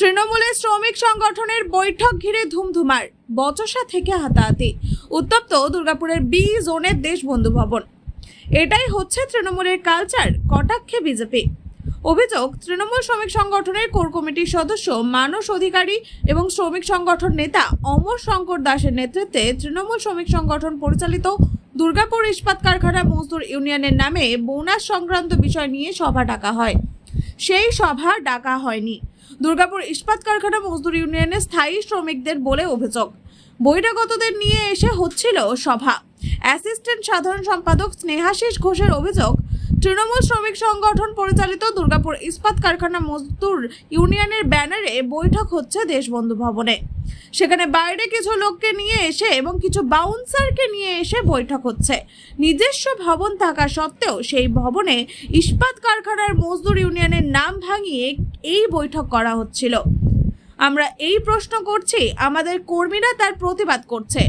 তৃণমূলের শ্রমিক সংগঠনের বৈঠক ঘিরে ধুমধুমার, বচসা থেকে হাতাহাতি। উত্তপ্ত দুর্গাপুরের বি জোনের দেশবন্ধু ভবন এটাই হচ্ছে তৃণমূলের কালচার, কটাক্ষে বিজেপি। অভিযোগ, তৃণমূল শ্রমিক সংগঠনের কোর কমিটির সদস্য, মানস অধিকারী এবং শ্রমিক সংগঠন নেতা অমর শঙ্কর দাসের নেতৃত্বে তৃণমূল শ্রমিক সংগঠন পরিচালিত দুর্গাপুর ইস্পাত কারখানা মজদুর ইউনিয়নের নামে বোনাস সংক্রান্ত বিষয় নিয়ে সভা ডাকা হয়। সেই সভা ডাকা হয়নি। দুর্গাপুর ইস্পাত কারখানা মজদুর ইউনিয়নে স্থায়ী শ্রমিকদের বলে অভিযোগ। বহিরাগতদের নিয়ে এসে হচ্ছিল সভা। অ্যাসিস্ট্যান্ট সাধারণ সম্পাদক স্নেহাশিস ঘোষের অভিযোগ তৃণমূল শ্রমিক সংগঠন পরিচালিত দুর্গাপুর ইস্পাত কারখানা মজদুর ইউনিয়নের ব্যানারে বৈঠক হচ্ছে দেশবন্ধু ভবনে। সেখানে বাইরে কিছু লোককে নিয়ে এসে এবং কিছু বাউন্সারকে নিয়ে এসে বৈঠক হচ্ছে। নিজস্ব ভবন থাকা সত্ত্বেও সেই ভবনে ইস্পাত কারখানার মজদুর ইউনিয়নের নাম ভাঙিয়ে এই বৈঠক করা হচ্ছিল। আমরা এই প্রশ্ন করছি, আমাদের কর্মীরা তার প্রতিবাদ করছে।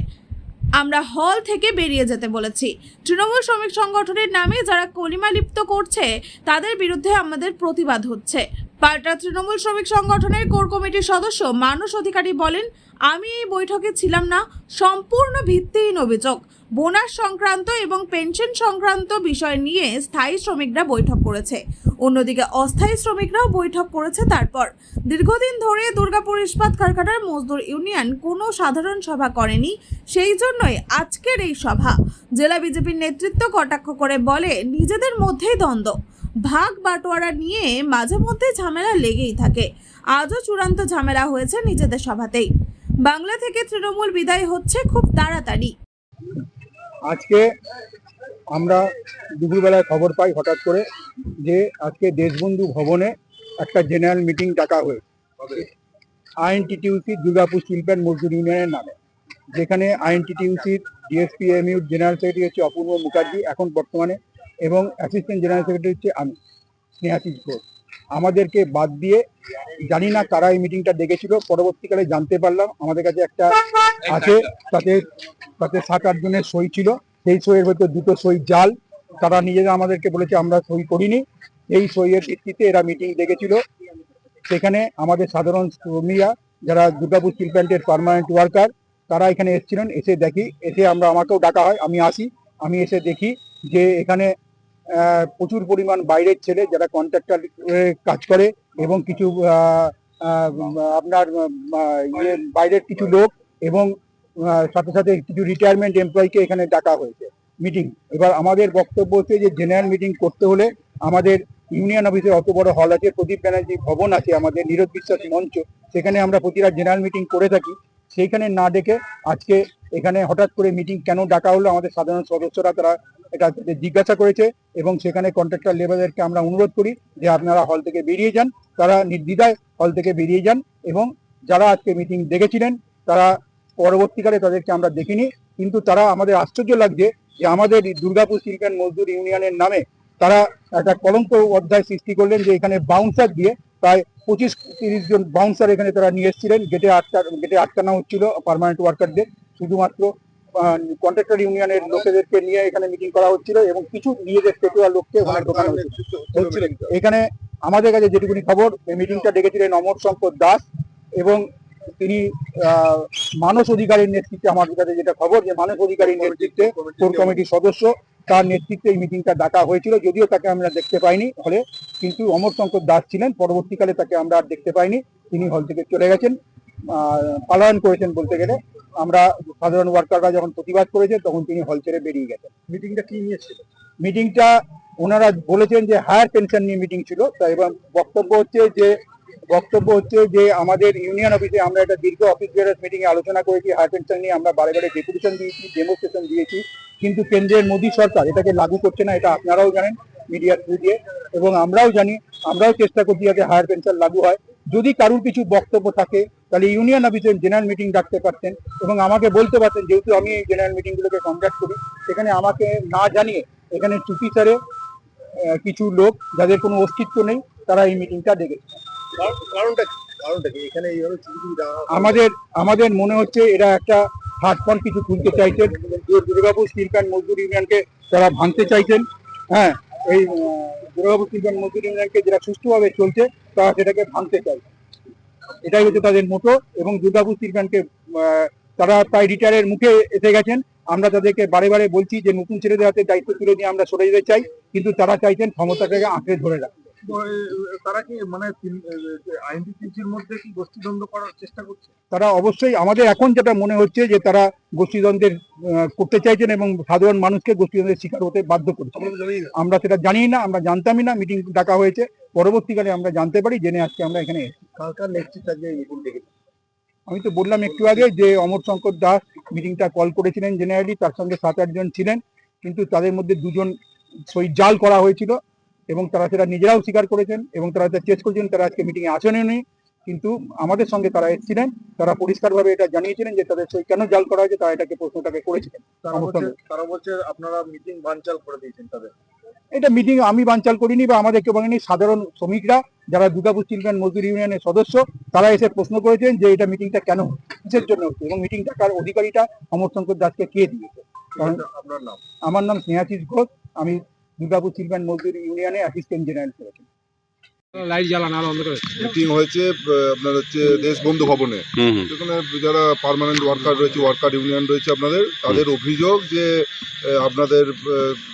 আমরা হল থেকে বেরিয়ে যেতে বলেছি। তৃণমূল শ্রমিক সংগঠনের নামে যারা কলিমা লিপ্ত করছে, তাদের বিরুদ্ধে আমাদের প্রতিবাদ হচ্ছে। পাল্টা তৃণমূল শ্রমিক সংগঠনের কোর কমিটির সদস্য মানস অধিকারী বলেন, আমি এই বৈঠকে ছিলাম না, সম্পূর্ণ ভিত্তিহীন অভিযোগ। বোনাস সংক্রান্ত এবং পেনশন সংক্রান্ত বিষয় নিয়ে স্থায়ী শ্রমিকরা বৈঠক করেছে। অন্যদিকে অস্থায়ী শ্রমিকরাও বৈঠক করেছে তারপর। দীর্ঘদিন ধরে দুর্গাপুর ইস্পাত কারখানার মজদুর ইউনিয়ন কোনো সাধারণ সভা করেনি, সেই জন্যই আজকের এই সভা। জেলা বিজেপির নেতৃত্ব কটাক্ষ করে বলে, নিজেদের মধ্যেই দ্বন্দ্ব। ভাগ বাটোয়ারা নিয়ে মাঝে মধ্যে ঝামেলা লেগেই থাকে। আজও চূড়ান্ত ঝামেলা হয়েছে নিজেদের সভাতেই। বাংলা থেকে তৃণমূল বিদায় হচ্ছে খুব তাড়াতাড়ি। আজকে আমরা দুপুরবেলায় খবর পাই হঠাৎ করে যে আজকে দেশবন্ধু ভবনে একটা জেনারেল মিটিং ডাকা হয়েছে আইএনটিটিউসি দুর্গাপুর প্ল্যান্ট মজদুর ইউনিয়নের নামে, যেখানে আইএনটিটিউসির ডিএসপি এমইউ জেনারেল সেক্রেটারি হচ্ছে অপূর্ব মুখার্জি, এখন বর্তমানে এবং অ্যাসিস্ট্যান্ট জেনারেল সেক্রেটারি হচ্ছে আমি স্নেহাশিস ঘোষ। আমাদেরকে বাদ দিয়ে জানি না কারা এই মিটিংটা ডেকেছিল পরবর্তীকালে জানতে পারলাম। আমাদের কাছে একটা আছে তাতে তাতে সাত আট জনের সই ছিল। সেই সইয়ের ভেতর দুটো সই জাল। তারা নিজেরা আমাদেরকে বলেছে আমরা সই করিনি। এই সইয়ের ভিত্তিতে এরা মিটিং ডেকেছিল। সেখানে আমাদের সাধারণ কর্মীরা যারা দুর্গাপুর স্টিল প্ল্যান্টের পার্মানেন্ট ওয়ার্কার তারা এখানে এসেছিলেন। এসে দেখি এসে আমরা আমাকেও ডাকা হয়। আমি আসি। আমি এসে দেখি যে এখানে প্রচুর পরিমাণ বাইরের ছেলে যারা কন্ট্রাক্টর কাজ করে এবং কিছু আপনার ইয়ে বাইরের কিছু লোক এবং সাথে সাথে কিছু রিটায়ারমেন্ট এমপ্লয়িকে এখানে ডাকা হয়েছে মিটিং এবার আমাদের বক্তব্য হচ্ছে যে জেনারেল মিটিং করতে হলে আমাদের ইউনিয়ন অফিসে অত বড় হল আছে, প্রদীপ ব্যানার্জি ভবন আছে আমাদের নীরজ বিশ্বাস মঞ্চ, সেখানে আমরা প্রতিটা জেনারেল মিটিং করে থাকি। সেইখানে না ডেকে আজকে এখানে হঠাৎ করে মিটিং কেন ডাকা হলো আমাদের সাধারণ সদস্যরা, তারা এটা জিজ্ঞাসা করেছে এবং সেখানে কন্ট্রাক্টর লেবারদেরকে আমরা অনুরোধ করি যে আপনারা হল থেকে বেরিয়ে যান, তারা নির্দ্বিধায় হল থেকে বেরিয়ে যান এবং যারা আজকে মিটিং দেখেছিলেন, তারা পরবর্তীকালে তাদেরকে আমরা দেখিনি, কিন্তু তারা আমাদের আশ্চর্য লাগছে যে আমাদের দুর্গাপুর শিল্পের মজদুর ইউনিয়নের নামে তারা একটা কলঙ্ক অধ্যায় সৃষ্টি করলেন যে এখানে বাউন্সার দিয়ে প্রায় পঁচিশ তিরিশ জন বাউন্সার এখানে তারা নিয়ে এসেছিলেন। গেটে আটকা গেটে আটকানো হচ্ছিল পার্মানেন্ট ওয়ার্কারদের শুধুমাত্র কন্ট্রাক্টর ইউনিয়নের লোকেদেরকে নিয়ে এখানে মিটিং করা হচ্ছিল এবং কিছু নিজেদের পেটুয়া লোককে ওখানে ঢোকানো হচ্ছিল। এখানে আমাদের কাছে যেটুকুনি খবর এই মিটিংটা ডেকেছিলেন অমর শঙ্কর দাস এবং তিনি মানস অধিকারীর নেতৃত্বে আমাদের কাছে যেটা খবর যে মানস অধিকারীর নেতৃত্বে কোর কমিটির সদস্য তার নেতৃত্বে এই মিটিংটা ডাকা হয়েছিল। যদিও তাকে আমরা দেখতে পাইনি হলে কিন্তু অমর শঙ্কর দাস ছিলেন। পরবর্তীকালে তাকে আমরা আর দেখতে পাইনি। তিনি হল থেকে চলে গেছেন। পালায়ন করেছেন বলতে গেলে আমরা সাধারণ ওয়ার্কাররা যখন প্রতিবাদ করেছে তখন তিনি হল ছেড়ে বেরিয়ে গেছেন। মিটিংটা কি নিয়েছিল? মিটিংটা ওনারা বলেছেন যে হায়ার পেনশন নিয়ে মিটিং ছিল। তা এবং বক্তব্য হচ্ছে যে বক্তব্য হচ্ছে যে আমাদের ইউনিয়ন অফিসে আমরা একটা দীর্ঘ অফিস বিয়ারার্স মিটিং এ আলোচনা করেছি। হায়ার পেনশন নিয়ে আমরা বারে বারে ডেপুটেশন দিয়েছি ডেমোস্ট্রেশন দিয়েছি। কিন্তু কেন্দ্রের মোদী সরকার এটাকে লাগু করছে না এটা আপনারাও জানেন মিডিয়ার থ্রু দিয়ে। এবং আমরাও জানি আমরাও চেষ্টা করছি যাতে হায়ার পেনশন লাগু হয়। যদি কারুর কিছু বক্তব্য থাকে তাহলে ইউনিয়ন অফিসে জেনারেল মিটিং ডাকতে পারতেন এবং আমাকে বলতে পারতেন যেহেতু আমি এই জেনারেল মিটিংগুলোকে কন্ডাক্ট করি সেখানে আমাকে না জানিয়ে এখানে চুপি স্যারে কিছু লোক যাদের কোনো অস্তিত্ব নেই তারা এই মিটিংটা ডেকেছে কারণটা কারণটা কি? এখানে এইভাবে? আমাদের আমাদের মনে হচ্ছে এরা একটা ফল কিছু খুলতে চাইছেন। দুর্গাপুর স্টিল প্ল্যান্ট মজদুর ইউনিয়নকে তারা ভাঙতে চাইছেন। হ্যাঁ এই দুর্গাপুর প্ল্যান্ট মজদুর ইউনিয়নকে যেটা সুষ্ঠুভাবে চলছে তারা সেটাকে ভাঙতে চাইছে এটাই হচ্ছে তাদের মোটো এবং দুর্গাপুর প্ল্যান্টকে তারা প্রায় রিটায়ারের মুখে এসে গেছেন। আমরা তাদেরকে বারে বারে বলছি যে নতুন ছেলেদের হাতে দায়িত্ব তুলে নিয়ে আমরা সরে যেতে চাই কিন্তু তারা চাইছেন ক্ষমতাটাকে আঁকড়ে ধরে রাখতে। তারা কি মানে আইনটিসির মধ্যে কি গোষ্ঠীদ্বন্দ্ব করার চেষ্টা করছে? তারা অবশ্যই আমাদের এখন যেটা মনে হচ্ছে যে তারা গোষ্ঠীদ্বন্দ্বের করতে চাইছেন এবং সাধারণ মানুষকে গোষ্ঠীদ্বন্দ্বের শিকার হতে বাধ্য করছে আমরা আমরা সেটা জানি না আমরা জানতামই না মিটিং ডাকা হয়েছে। পরবর্তীকালে আমরা জানতে পারি জেনে আজকে আমরা এখানে এসেছি। কার কার নেতৃত্বে আজকে মিটিং ডেকেছে আমি তো বললাম একটু আগে যে অমর শঙ্কর দাস মিটিংটা কল করেছিলেন জেনারেলি তার সঙ্গে সাত আটজন ছিলেন কিন্তু তাদের মধ্যে দুজন সই জাল করা হয়েছিল এবং তারা সেটা নিজেরাও স্বীকার করেছেন এবং তারা চেস করেছেন তারা আজকে মিটিংয়ে আসেননি কিন্তু আমাদের সঙ্গে তারা এসেছিলেন তারা পরিষ্কারভাবে এটা জানিয়েছিলেন যে তাদের সই কেন জাল করা হয়েছে তারা এটাকে প্রশ্নটাকে করেছিলেন। তারা বলছে আপনারা মিটিং বানচাল করে দিয়েছেন তাদের। এটা মিটিং আমি বানচাল করিনি বা আমাদের কেউ বলেনি। সাধারণ শ্রমিকরা যারা দুর্গাপুর প্ল্যান্ট মজদুর ইউনিয়নের সদস্য তারা এসে প্রশ্ন করেছেন যে এটা মিটিংটা কেন কিসের জন্য হচ্ছে? এবং মিটিং ডাকার অধিকারীটা? অমর শঙ্কর দাসকে কে দিয়েছে? কারণ আপনার নাম। আমার নাম স্নেহাশিস ঘোষ। আমি দুর্গাপুর প্ল্যান্ট মজদুর ইউনিয়নে অ্যাসিস্ট্যান্ট জেনারেল সেক্রেটারি লাইট জ্বালান আর অন্ধকার। মিটিং হয়েছে আপনার হচ্ছে দেশবন্ধু ভবনে। সেখানে যারা পার্মানেন্ট ওয়ার্কার রয়েছে ওয়ার্কার ইউনিয়ন রয়েছে আপনাদের তাদের অভিযোগ যে আপনাদের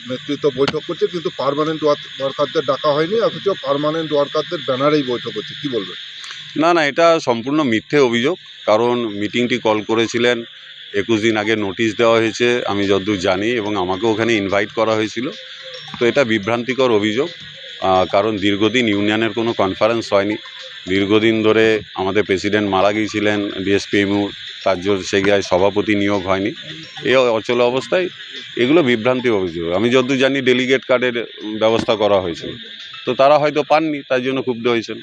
নেতৃত্ব বৈঠক করছে কিন্তু পার্মানেন্ট ওয়ার্কারদের ডাকা হয়নি অথচ পার্মানেন্ট ওয়ার্কারদের ব্যানারেই বৈঠক হচ্ছে। কি বলবেন? না না এটা সম্পূর্ণ মিথ্যে অভিযোগ কারণ মিটিংটি কল করেছিলেন একুশ দিন আগে নোটিশ দেওয়া হয়েছে আমি যতদূর জানি এবং আমাকে ওখানে ইনভাইট করা হয়েছিল। তো এটা বিভ্রান্তিকর অভিযোগ। কারণ দীর্ঘদিন ইউনিয়নের কোনো কনফারেন্স হয়নি। দীর্ঘদিন ধরে আমাদের প্রেসিডেন্ট মারা গিয়েছিলেন ডিএসপিএমুর তার জন্য সে গায়ে সভাপতি নিয়োগ হয়নি। এ অচল অবস্থায় এগুলো বিভ্রান্তি অভিযোগ। আমি যতদূর জানি ডেলিগেট কার্ডের ব্যবস্থা করা হয়েছিল। তো তারা হয়তো পাননি, তাই জন্য ক্ষুব্ধ হয়েছেন।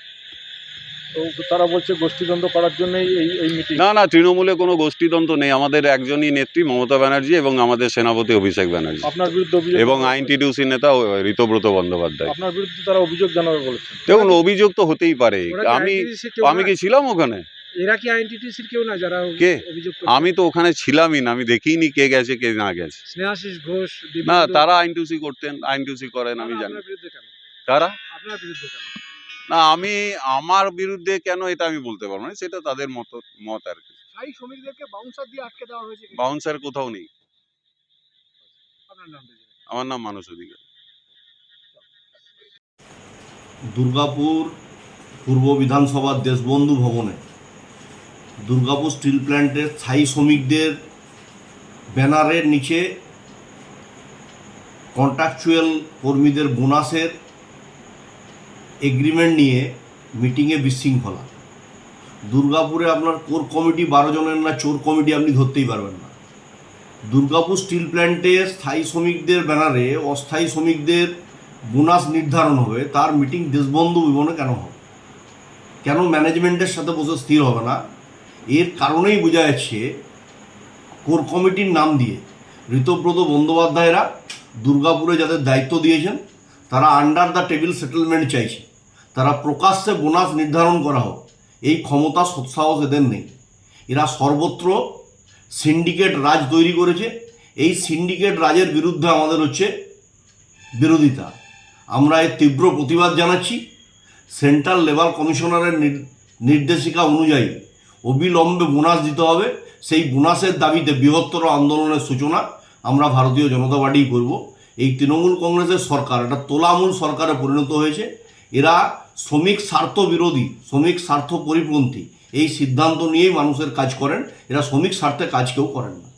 তো তারা বলছে গোষ্ঠীদ্বন্দ্ব করার জন্যই এই এই মিটিং না না তৃণমূলে কোনো গোষ্ঠীতন্ত্র নেই। আমাদের একজনই নেত্রী মমতা ব্যানার্জি এবং আমাদের সেনাপতি অভিষেক ব্যানার্জি। আপনার বিরুদ্ধে অভিযোগ এবং আইনটিডিউসি নেতা ও ঋতব্রত বন্দ্যোপাধ্যায়। আপনার বিরুদ্ধে তারা অভিযোগ জানাবে বলেছেন। দেখুন অভিযোগ তো হতেই পারে। আমি আমি কি ছিলাম ওখানে? এরা কি আইনটিটিসির কেউ না যারা কে? আমি তো ওখানে ছিলামই না। আমি দেখিনি কে গেছে কে না গেছে। স্নেহাশিস ঘোষ না তারা আইনটিউসি করতেন আইনটিউসি করেন আমি জানি। আপনার বিরুদ্ধে কেন? তারা? আপনার বিরুদ্ধে কেন? না আমি আমার বিরুদ্ধে কেন এটা আমি বলতে পারব না সেটা তাদের মত মত আর কি। স্থায়ী শ্রমিকদেরকে বাউন্সার দিয়ে আটকে দেওয়া হয়েছে বাউন্সার কোথাও নেই। আমার নাম মানস অধিকার। দুর্গাপুর পূর্ব বিধানসভার দেশবন্ধু ভবনে দুর্গাপুর স্টিল প্ল্যান্টের স্থায়ী শ্রমিকদের ব্যানারের নিচে কন্ট্রাকচুয়াল কর্মীদের বোনাসের এগ্রিমেন্ট নিয়ে মিটিংয়ে বিশৃঙ্খলা। দুর্গাপুরে আপনার কোর কমিটি বারো জনের না, চোর কমিটি আপনি ধরতেই পারবেন না। দুর্গাপুর স্টিল প্ল্যান্টে স্থায়ী শ্রমিকদের ব্যানারে অস্থায়ী শ্রমিকদের বোনাস নির্ধারণ হবে, তার মিটিং দেশবন্ধু বিবনে কেন হবে? কেন ম্যানেজমেন্টের সাথে বসে স্থির হবে না? এর কারণেই বোঝা যাচ্ছে কোর কমিটির নাম দিয়ে ঋতব্রত বন্দ্যোপাধ্যায়রা দুর্গাপুরে যাদের দায়িত্ব দিয়েছেন তারা আন্ডার দ্য টেবিল সেটেলমেন্ট চাইছে। তারা প্রকাশ্যে বোনাস নির্ধারণ করা হোক। এই ক্ষমতা সৎসাহস এদের নেই। এরা সর্বত্র সিন্ডিকেট রাজ তৈরি করেছে। এই সিন্ডিকেট রাজের বিরুদ্ধে আমাদের হচ্ছে বিরোধিতা। আমরা এর তীব্র প্রতিবাদ জানাচ্ছি। সেন্ট্রাল লেবার কমিশনারের নির- নির্দেশিকা অনুযায়ী অবিলম্বে বোনাস দিতে হবে। সেই বোনাসের দাবিতে বৃহত্তর আন্দোলনের সূচনা আমরা ভারতীয় জনতা পার্টি করব। এই তৃণমূল কংগ্রেসের সরকার এটা তোলামূল সরকারে পরিণত হয়েছে। এরা শ্রমিক স্বার্থ বিরোধী, শ্রমিক স্বার্থ পরিপন্থী, এই সিদ্ধান্ত নিয়েই মানুষের কাজ করেন। এরা শ্রমিক স্বার্থে কাজ কেউ করেন না।